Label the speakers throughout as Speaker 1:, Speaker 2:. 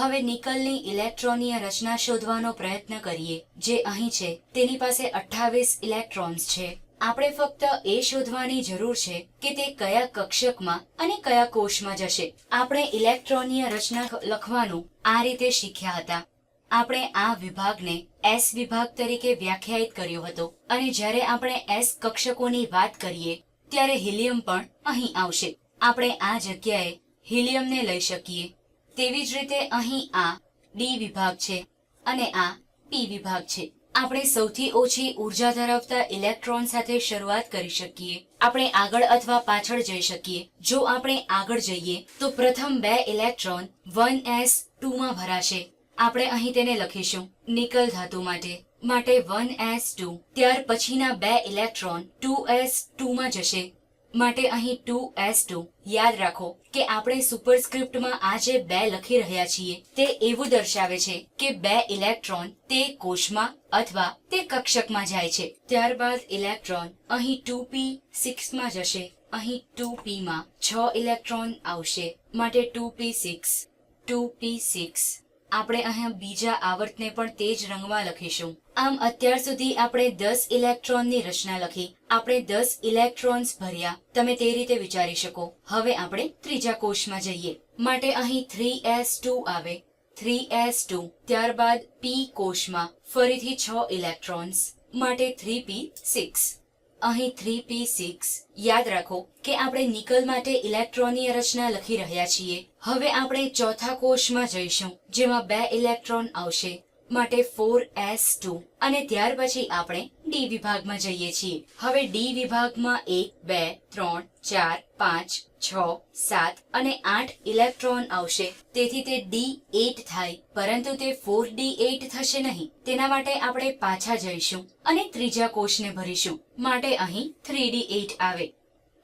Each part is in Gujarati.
Speaker 1: હવે નિકલની ઇલેક્ટ્રોનીય રચના શોધવાનો પ્રયત્ન કરીએ, જે અહીં છે. તેની પાસે અઠ્ઠાવીસ ઇલેક્ટ્રોન્સ છે. આપણે ફક્ત એ શોધવાની જરૂર છે કે તે કયા કક્ષકમાં અને કયા કોષમાં જશે. આપણે ઇલેક્ટ્રોનીય રચના લખવાનું આ રીતે શીખ્યા હતા. આપણે આ વિભાગને એસ વિભાગ તરીકે વ્યાખ્યાયિત કર્યો હતો. અને જ્યારે આપણે એસ કક્ષકોની વાત કરીએ, ત્યારે હિલિયમ પણ અહીં આવશે. આપણે આ જગ્યાએ હિલિયમને લઈ શકીએ. તેવી જ રીતે અહીં આ ડી વિભાગ છે અને આ પી વિભાગ છે. આપણે સૌથી ઓછી ઊર્જા ધરાવતા ઇલેક્ટ્રોન સાથે શરૂઆત કરી શકીએ. આપણે આગળ અથવા પાછળ જઈ શકીએ. જો આપણે આગળ જઈએ, તો પ્રથમ બે ઇલેક્ટ્રોન વન એસમાં ભરાશે. આપણે અહીં તેને લખીશું નિકલ ધાતુ માટે માટે વન એસ ટુ. ત્યાર પછીના બે ઇલેક્ટ્રોન ટુ એસમાં જશે. માટે અહીં ટુ એસ ટુ યાદ રાખો કે આપણે સુપરસ્ક્રિપ્ટમાં આ જે બે લખી રહ્યા છીએ. તે એવું દર્શાવે છે કે બે ઇલેક્ટ્રોન તે કોષમાં અથવા તે કક્ષકમાં જાય છે. ત્યારબાદ ઇલેક્ટ્રોન અહીં ટુ પી સિક્સમાં જશે. અહીં ટુ માં છ ઇલેક્ટ્રોન આવશે. માટે two P six two P six આપણે અહીંયા બીજા આવર્તને પણ તે જ રંગમાં લખીશું. આમ અત્યાર સુધી આપણે દસ ઇલેક્ટ્રોનની રચના લખી. આપણે દસ ઇલેક્ટ્રોન્સ ભર્યા. તમે તે રીતે વિચારી શકો. હવે આપણે ત્રીજા કોષમાં જઈએ. માટે અહીં થ્રી એસ ટુ આવે. Three S two. ત્યારબાદ પી કોષમાં ફરીથી છ ઇલેક્ટ્રોન્સ. માટે થ્રી પી સિક્સ. અહીં થ્રી પી સિક્સ યાદ રાખો કે આપણે નિકલ માટે ઇલેક્ટ્રોનીય રચના લખી રહ્યા છીએ. હવે આપણે ચોથા કોષમાં જઈશું, જેમાં બે ઇલેક્ટ્રોન આવશે, માટે ફોર એસ ટુ અને ત્યાર પછી આપણે ડી વિભાગમાં જઈએ છીએ. હવે ડી વિભાગમાં એક, બે, ત્રણ, ચાર, પાંચ, છ, સાત અને આઠ ઇલેક્ટ્રોન આવશે. તેથી તે ડી એટ થાય, પરંતુ તે ફોર ડી એટ થશે નહીં. તેના માટે આપણે પાછા જઈશું અને ત્રીજા કોષને ભરીશું. માટે અહીં થ્રી ડી એટ આવે.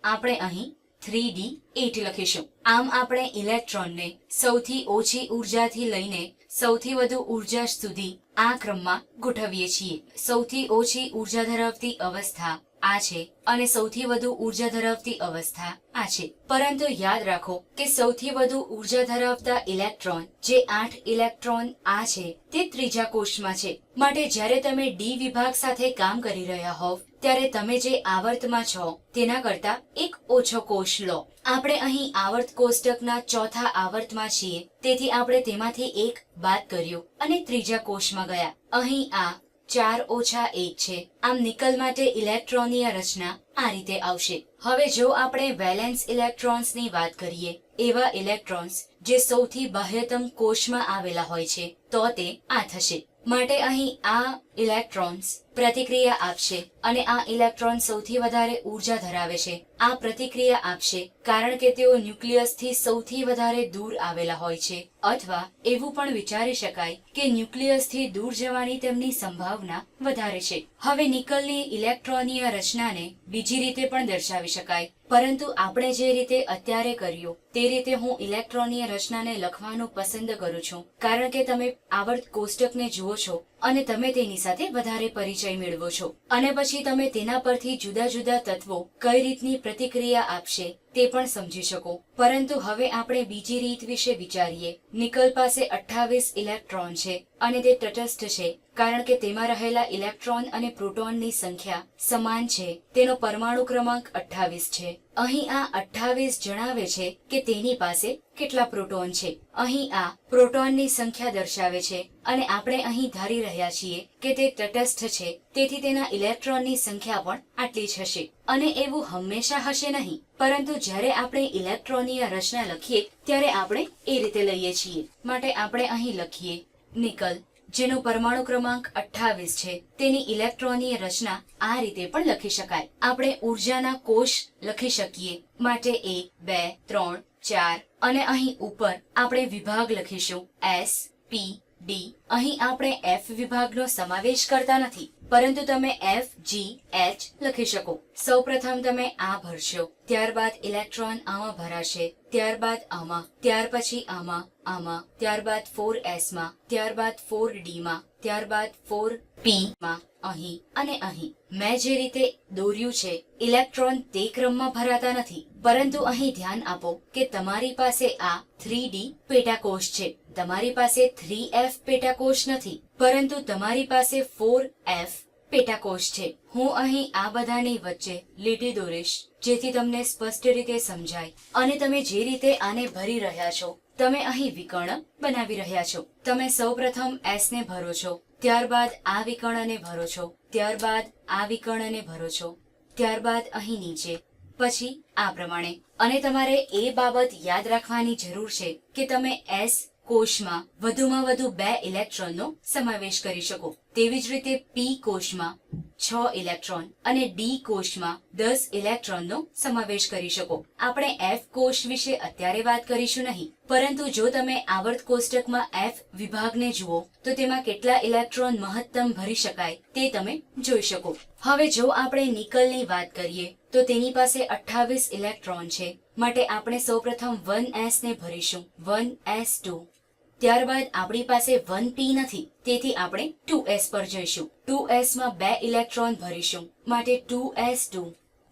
Speaker 1: આપણે અહીં થ્રી ડી એટ લખીશું. આમ આપણે ઇલેક્ટ્રોનને સૌથી ઓછી ઉર્જાથી લઈને સૌથી વધુ ઊર્જા સુધી આ ક્રમમાં ગોઠવીએ છીએ. સૌથી ઓછી ઊર્જા ધરાવતી અવસ્થા. આ છે અને સૌથી વધુ ઊર્જા ધરાવતી અવસ્થા આ છે. પરંતુ યાદ રાખો કે સૌથી વધુ ઊર્જા ધરાવતા ઇલેક્ટ્રોન જે આઠ ઇલેક્ટ્રોન આ છે તે ત્રીજા કોષમાં છે. માટે જ્યારે તમે ડી વિભાગ સાથે કામ કરી રહ્યા હોવ, ત્યારે તમે જે આવર્તમાં છો, તેના કરતા એક ઓછો કોષ લો. આપણે અહીં આવર્ત કોષ્ટકના ચોથા આવર્તમાં છીએ. તેથી આપણે તેમાંથી એક બાદ કર્યું અને ત્રીજા કોષમાં ગયા. અહીં આ ચાર ઓછા એક છે. આમ નિકલ માટે ઇલેક્ટ્રોનીય રચના આ રીતે આવશે. હવે જો આપણે વેલેન્સ ઇલેક્ટ્રોન્સની વાત કરીએ, એવા ઇલેક્ટ્રોન્સ જે સૌથી બાહ્યતમ કોષમાં આવેલા હોય છે, તો તે આ થશે. માટે અહીં આ ઇલેક્ટ્રોન્સ પ્રતિક્રિયા આપશે અને આ ઇલેક્ટ્રોન સૌથી વધારે ઊર્જા ધરાવે છે. આ પ્રતિક્રિયા આપશે કારણ કે તેઓ ન્યુક્લિયસથી સૌથી વધારે દૂર આવેલા હોય છે. અથવા એવું પણ વિચારી શકાય કે ન્યુક્લિયસથી દૂર જવાની તેમની સંભાવના વધારે છે. હવે નિકલની ઇલેક્ટ્રોનીય રચનાને બીજી રીતે પણ દર્શાવી શકાય. પરંતુ આપણે જે રીતે અત્યારે કર્યું, તે રીતે હું ઇલેક્ટ્રોનીય રચનાને લખવાનું પસંદ કરું છું. કારણ કે તમે આવર્ત કોષ્ટકને જુઓ છો અને તમે તેની સાથે વધારે પરિચય મેળવો છો. અને પછી તમે તેના પરથી જુદા જુદા તત્વો કઈ રીતની પ્રતિક્રિયા આપશે તે પણ સમજી શકો. પરંતુ હવે આપણે બીજી રીત વિશે વિચારીએ. નિકલ પાસે અઠ્ઠાવીસ ઇલેક્ટ્રોન છે અને તે તટસ્થ છે. કારણ કે તેમાં રહેલા ઇલેક્ટ્રોન અને પ્રોટોનની સંખ્યા સમાન છે. તેનો પરમાણુ ક્રમાંક અઠ્ઠાવીસ છે. અહીં આ અઠ્ઠાવીસ જણાવે છે કે તેની પાસે કેટલા પ્રોટોન છે. અહીં આ પ્રોટોનની સંખ્યા દર્શાવે છે અને આપણે અહીં ધારી રહ્યા છીએ કે તે તટસ્થ છે. તેથી તેના ઇલેક્ટ્રોનની સંખ્યા પણ આટલી જ હશે. અને એવું હંમેશા હશે નહીં. પરંતુ જ્યારે આપણે ઇલેક્ટ્રોનીય રચના લખીએ, ત્યારે આપણે એ રીતે લઈએ છીએ. માટે આપણે અહીં લખીએ, નિકલ જેનો પરમાણુ ક્રમાંક અઠ્ઠાવીસ છે. તેની ઇલેક્ટ્રોનીય રચના આ રીતે પણ લખી શકાય. આપણે ઉર્જાના કોષ લખી શકીએ. માટે એક બે, ત્રણ, ચાર અને અહીં ઉપર આપણે વિભાગ લખીશું. S, P, D. અહીં આપણે એફ વિભાગનો સમાવેશ કરતા નથી. પરંતુ તમે એફ જી એચ લખી શકો. સૌપ્રથમ તમે આ ભરશો, ત્યારબાદ ઇલેક્ટ્રોન આમાં ભરાશે, ત્યારબાદ આમાં, ત્યાર પછી આમાં આમાં, ત્યારબાદ ફોર એસમાં, ત્યારબાદ ફોર ડી માં, ત્યારબાદ ફોર પી માં, અહીં અને અહીં. મેં જે રીતે દોર્યું છે, ઇલેક્ટ્રોન તે ક્રમમાં ભરાતા નથી. પરંતુ અહીં ધ્યાન આપો કે તમારી પાસે આ થ્રી ડી પેટાકોષ છે. તમારી પાસે થ્રી એફ પેટાકોષ નથી, પરંતુ તમારી પાસે ફોર એફ પેટાકોષ છે. હું અહીં આ બધાની વચ્ચે લીટી દોરીશ, જેથી તમને સ્પષ્ટ રીતે સમજાય. અને તમે જે રીતે આને ભરી રહ્યા છો, તમે અહીં વિકર્ણ બનાવી રહ્યા છો. તમે સૌપ્રથમ એસ ને ભરો છો, ત્યારબાદ આ વિકર્ણને ભરો છો, ત્યારબાદ આ વિકર્ણને ભરો છો, ત્યારબાદ અહીં નીચે. પછી આ પ્રમાણે. અને તમારે એ બાબત યાદ રાખવાની જરૂર છે કે તમે એસ કોષમાં વધુમાં વધુ બે ઇલેક્ટ્રોનનો સમાવેશ કરી શકો. તેવી જ રીતે પી કોષમાં છ ઇલેક્ટ્રોન અને ડી કોષમાં દસ ઇલેક્ટ્રોનનો સમાવેશ કરી શકો. આપણે એફ કોષ વિશે અત્યારે વાત કરીશું નહીં. પરંતુ જો તમે આવર્ત કોષ્ટકમાં એફ વિભાગને જુઓ, તો તેમાં કેટલા ઇલેક્ટ્રોન મહત્તમ ભરી શકાય તે તમે જોઈ શકો. હવે જો આપણે નિકલની વાત કરીએ, તો તેની પાસે અઠ્ઠાવીસ ઇલેક્ટ્રોન છે. માટે આપણે સૌપ્રથમ વન એસ ને ભરીશું. One S two. ત્યારબાદ આપણી પાસે વન પી નથી, તેથી આપણે ટુ એસ પર જઈશું. ટુ એસમાં બે ઇલેક્ટ્રોન ભરીશું, માટે ટુ એસ ટુ.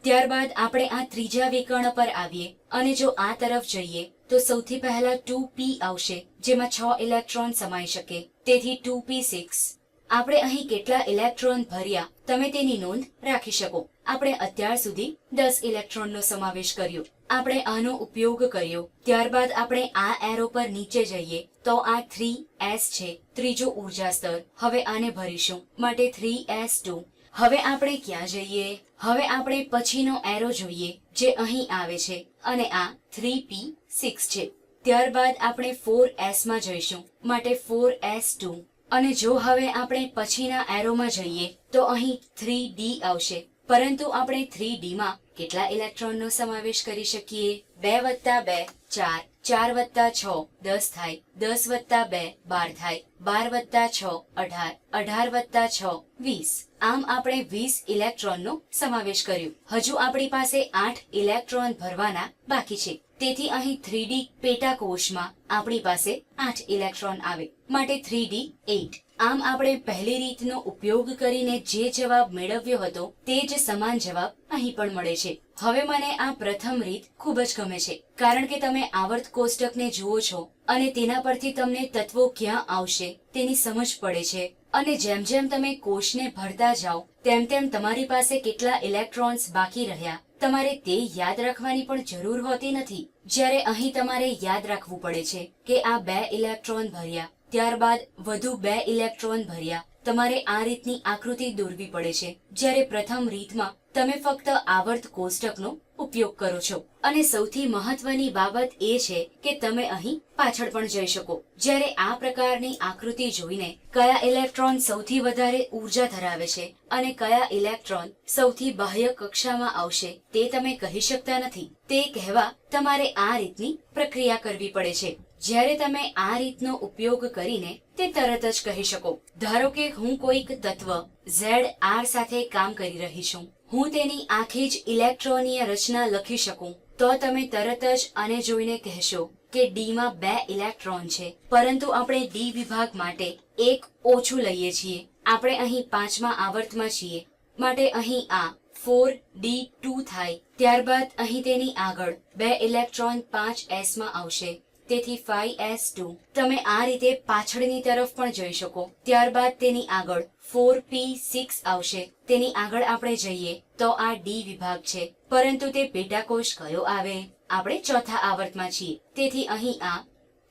Speaker 1: ત્યારબાદ આપણે આ ત્રીજા વિકર્ણ પર આવીએ, અને જો આ તરફ જઈએ, તો સૌથી પહેલા ટુ પી આવશે, જેમાં છ ઇલેક્ટ્રોન સમાઈ શકે, તેથી ટુ પી સિક્સ. આપણે અહીં કેટલા ઇલેક્ટ્રોન ભર્યા, તમે તેની નોંધ રાખી શકો. આપણે અત્યાર સુધી દસ ઇલેક્ટ્રોનનો સમાવેશ કર્યો. આપણે આનો ઉપયોગ કર્યો. ત્યારબાદ આપણે આ એરો પર નીચે જઈએ તો આ થ્રી એસ છે. ત્રીજો ઊર્જા સ્તર. હવે આને ભરીશું. માટે થ્રી એસ ટુ. હવે આપણે ક્યાં જઈએ? હવે આપણે પછીનો એરો જોઈએ, જે અહીં આવે છે. અને આ થ્રી પી સિક્સ છે. ત્યારબાદ આપણે ફોર એસમાં જઈશું. માટે ફોર એસ ટુ. અને જો હવે આપણે પછીના એરોમાં જઈએ, તો અહીં થ્રી ડી આવશે. પરંતુ આપણે થ્રી ડીમાં કેટલા ઇલેક્ટ્રોનનો સમાવેશ કરી શકીએ? બે વત્તા બે, ચાર ચાર વત્તા છ, દસ થાય, દસ વત્તા બે, બાર થાય, બાર વત્તા છ, અઢાર અઢાર વત્તા છ, વીસ. આમ આપણે વીસ ઇલેક્ટ્રોનનો સમાવેશ કર્યો. હજુ આપણી પાસે આઠ ઇલેક્ટ્રોન ભરવાના બાકી છે. તેથી અહીં થ્રી ડી પેટાકોષમાં આપણી પાસે આઠ ઇલેક્ટ્રોન આવે, માટે થ્રી ડી એઇટ આમ આપણે પહેલી રીતનો ઉપયોગ કરીને જે જવાબ મેળવ્યો હતો તે જ સમાન જવાબ અહીં પણ મળે છે. હવે મને આ પ્રથમ રીત ખૂબ જ ગમે છે, કારણ કે તમે આવર્ત કોષ્ટકને જુઓ છો અને તેના પરથી તમને તત્વો ક્યાં આવશે તેની સમજ પડે છે. અને જેમ જેમ તમે કોષને ભરતા જાઓ, તેમ તેમ તમારી પાસે કેટલા ઇલેક્ટ્રોન્સ બાકી રહ્યા તમારે તે યાદ રાખવાની પણ જરૂર હોતી નથી. જ્યારે અહીં તમારે યાદ રાખવું પડે છે કે આ બે ઇલેક્ટ્રોન ભર્યા, ત્યારબાદ વધુ બે ઇલેક્ટ્રોન ભર્યા, તમારે આ રીતની આકૃતિ દોરવી પડે છે. જ્યારે પ્રથમ રીતમાં તમે ફક્ત આવર્ત કોષ્ટકનો ઉપયોગ કરો છો. અને સૌથી મહત્વની બાબત એ છે કે તમે અહીં પાછળ પણ જઈ શકો. જ્યારે આ પ્રકારની આકૃતિ જોઈને કયા ઇલેક્ટ્રોન સૌથી વધારે ઊર્જા ધરાવે છે અને કયા ઇલેક્ટ્રોન સૌથી બાહ્ય કક્ષામાં આવશે તે તમે કહી શકતા નથી. તે કહેવા તમારે આ રીતની પ્રક્રિયા કરવી પડે છે. જ્યારે તમે આ રીતનો ઉપયોગ કરીને તે તરત જ કહી શકો. ધારો કે હું કોઈક તત્વ ઝેડ આર સાથે કામ કરી રહી છું. હું તેની આખી જ ઇલેક્ટ્રોનીય રચના લખી શકું. તો તમે તરત જ આને જોઈને કહેશો કે ડી માં બે ઇલેક્ટ્રોન છે. પરંતુ આપણે ડી વિભાગ માટે એક ઓછું લઈએ છીએ. આપણે અહીં પાંચમા આવર્તમાં છીએ. માટે અહીં આ ફોર ડી ટુ થાય. ત્યારબાદ અહીં તેની આગળ બે ઇલેક્ટ્રોન પાંચ એસમાં આવશે. તેથી ફાઈવ એસ ટુ તમે આ રીતે પાછળની તરફ પણ જઈ શકો. ત્યારબાદ તેની આગળ ફોર પી સિક્સ આવશે. તેની આગળ આપણે જઈએ તો આ ડી વિભાગ છે. પરંતુ તે પેટાકોષ કયો આવે? આપણે ચોથા આવર્તમાં છીએ. તેથી અહીં આ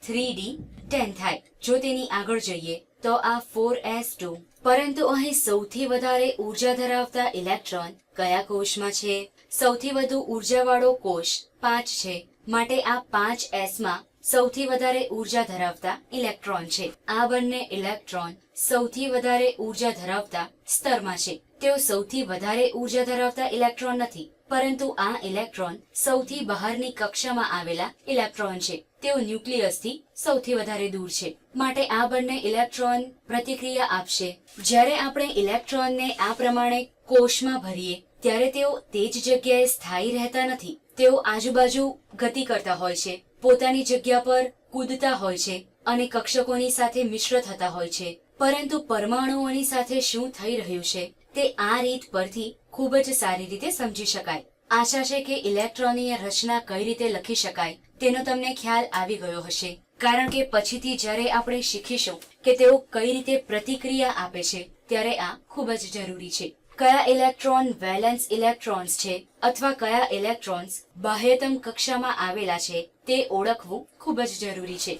Speaker 1: થ્રી ડી ટેન થાય. જો તેની આગળ જઈએ તો આ ફોર એસ ટુ પરંતુ અહીં સૌથી વધારે ઊર્જા ધરાવતા ઇલેક્ટ્રોન કયા કોષમાં છે? સૌથી વધુ ઉર્જાવાળો કોષ પાંચ છે. માટે આ પાંચ એસમાં સૌથી વધારે ઊર્જા ધરાવતા ઇલેક્ટ્રોન છે. આ બંને ઇલેક્ટ્રોન સૌથી વધારે ઊર્જા ધરાવતા સ્તરમાં છે. તેઓ સૌથી વધારે ઊર્જા ધરાવતા ઇલેક્ટ્રોન નથી, પરંતુ આ ઇલેક્ટ્રોન સૌથી બહારની કક્ષામાં આવેલા ઇલેક્ટ્રોન છે. તેઓ ન્યુક્લિયસથી સૌથી વધારે દૂર છે. માટે આ બંને ઇલેક્ટ્રોન પ્રતિક્રિયા આપશે. જ્યારે આપણે ઇલેક્ટ્રોનને આ પ્રમાણે કોષમાં ભરીએ, ત્યારે તેઓ તે જ જગ્યાએ સ્થાયી રહેતા નથી. તેઓ આજુબાજુ ગતિ કરતા હોય છે. પોતાની જગ્યા પર કૂદતા હોય છે અને કક્ષકોની સાથે મિશ્ર થતા હોય છે. પરંતુ પરમાણુઓની સાથે શું થઈ રહ્યું છે તે આ રીત પરથી ખૂબ જ સારી રીતે સમજી શકાય. આશા છે કે ઇલેક્ટ્રોનીય રચના કઈ રીતે લખી શકાય તેનો તમને ખ્યાલ આવી ગયો હશે. કારણ કે પછીથી જ્યારે આપણે શીખીશું કે તેઓ કઈ રીતે પ્રતિક્રિયા આપે છે ત્યારે આ ખૂબ જ જરૂરી છે. કયા ઇલેક્ટ્રોન વેલેન્સ ઇલેક્ટ્રોન્સ છે અથવા કયા ઇલેક્ટ્રોન્સ બાહ્યતમ કક્ષામાં આવેલા છે તે ઓળખવું ખૂબ જ જરૂરી છે.